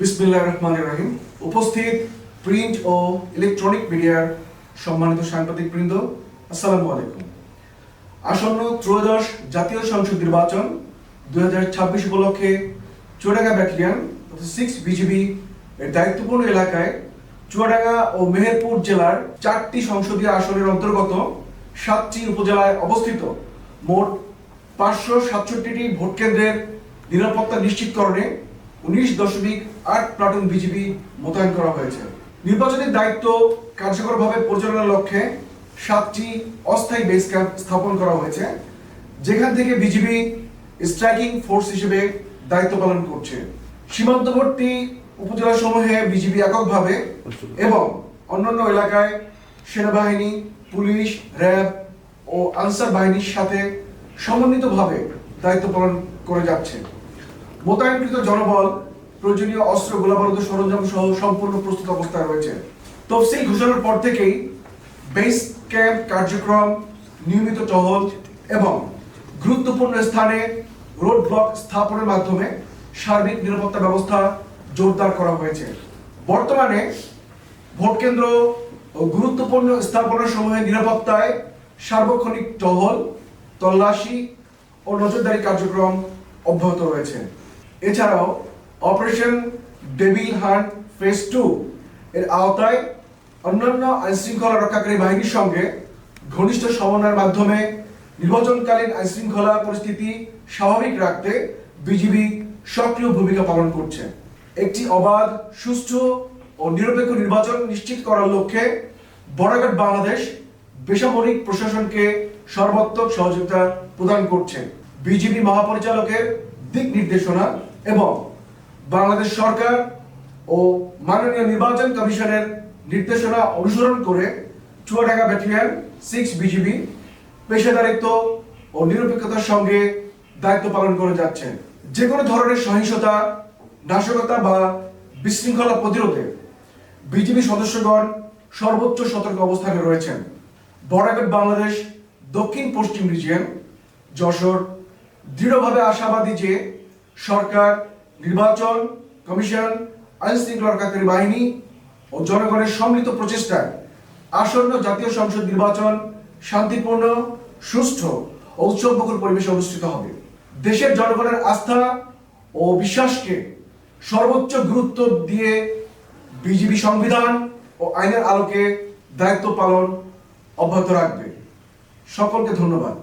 বিসমিল্লাহ রহমান রাহিম। উপস্থিত প্রিন্ট ও ইলেকট্রনিক মিডিয়ার সম্মানিত সাংবাদিক বৃন্দ, আসসালামু আলাইকুম। আসন্ন ত্রয়োদশ জাতীয় সংসদ নির্বাচন দুই উপলক্ষে চুয়াডাঙ্গা ব্যাটালিয়ন সিক্স বিজিবি এর দায়িত্বপূর্ণ এলাকায় চুয়াডাঙ্গা ও মেহেরপুর জেলার চারটি সংসদীয় আসনের অন্তর্গত সাতটি উপজেলায় অবস্থিত। মোট পাঁচশো সাতষট্টিটি ভোট কেন্দ্রের নিরাপত্তা নিশ্চিতকরণে উনিশ দশমিক আট প্লাটুন বিজিবি মোতায়েন করা হয়েছে। নির্বাচনের দায়িত্ব কার্যকরভাবে পরিচালনার লক্ষ্যে সাতটি অস্থায়ী বেস ক্যাম্প স্থাপন করা হয়েছে, যেখান থেকে বিজিবি স্ট্রাইকিং ফোর্স হিসেবে দায়িত্ব পালন করছে। সীমান্তবর্তী উপজেলা সমূহে বিজিবি এককভাবে এবং অন্যান্য এলাকায় সেনাবাহিনী, পুলিশ, র্যাব ও আনসার বাহিনীর সাথে সমন্বিতভাবে দায়িত্ব পালন করে যাচ্ছে। মোতায়েনকৃত জনবল, প্রয়োজনীয় অস্ত্র, গোলাবারুদ সরঞ্জাম সহ সম্পূর্ণ প্রস্তুত অবস্থায় রয়েছে। তফসিল ঘোষণার পর থেকেই বেস ক্যাম্প কার্যক্রম নিয়মিত টহল এবং গুরুত্বপূর্ণ স্থানে রোড ব্লক স্থাপনের মাধ্যমে সার্বিক নিরাপত্তা ব্যবস্থা জোরদার করা হয়েছে। বর্তমানে ভোট কেন্দ্র ও গুরুত্বপূর্ণ স্থাপনা সমূহের নিরাপত্তায় সার্বক্ষণিক টহল, তল্লাশি ও নজরদারি কার্যক্রম অব্যাহত রয়েছে। এছাড়াও operation devil hunt phase two এর আওতায় অন্যান্য আইনশৃঙ্খলা রক্ষাকারী বাহিনীর সঙ্গে ঘনিষ্ঠ সমন্বয়ের মাধ্যমে নির্বাচনকালীন আইনশৃঙ্খলা পরিস্থিতি স্বাভাবিক রাখতে বিজিবি সক্রিয় ভূমিকা পালন করছে। একটি অবাধ, সুষ্ঠু ও নিরপেক্ষ নির্বাচন নিশ্চিত করার লক্ষ্যে বড়াঘাট বাংলাদেশ বেসামরিক প্রশাসনকে সর্বাত্মক সহযোগিতা প্রদান করছে। বিজিবি মহাপরিচালকের দিক নির্দেশনা এবং বাংলাদেশ সরকার ও মাননীয় নির্বাচন কমিশনের নির্দেশনা অনুসরণ করে চুয়াডাঙ্গা ব্যাটালিয়ন সিক্স বিজিবি পেশাদারিত্ব ও নিরপেক্ষতার সঙ্গে দায়িত্ব পালন করে যাচ্ছেন। যে কোনো ধরনের সহিংসতা, নাশকতা বা বিশৃঙ্খলা প্রতিরোধে বিজিবি সদস্যগণ সর্বোচ্চ সতর্ক অবস্থানে রয়েছেন। বড়াঘাট বাংলাদেশ দক্ষিণ পশ্চিম রিজিয়ন যশোর, দৃঢ়ভাবে আশাবাদী যে সরকার, নির্বাচন কমিশন আইন শৃঙ্খলা রক্ষাকারী বাহিনী ও জনগণের সম্মিলিত প্রচেষ্টায় আসন্ন জাতীয় সংসদ নির্বাচন শান্তিপূর্ণ, সুষ্ঠু ও উৎসবমুখর পরিবেশে অনুষ্ঠিত হবে। দেশের জনগণের আস্থা ও বিশ্বাসকে সর্বোচ্চ গুরুত্ব দিয়ে বিজিবি সংবিধান ও আইনের আলোকে দায়িত্ব পালন অব্যাহত রাখবে। সকলকে ধন্যবাদ।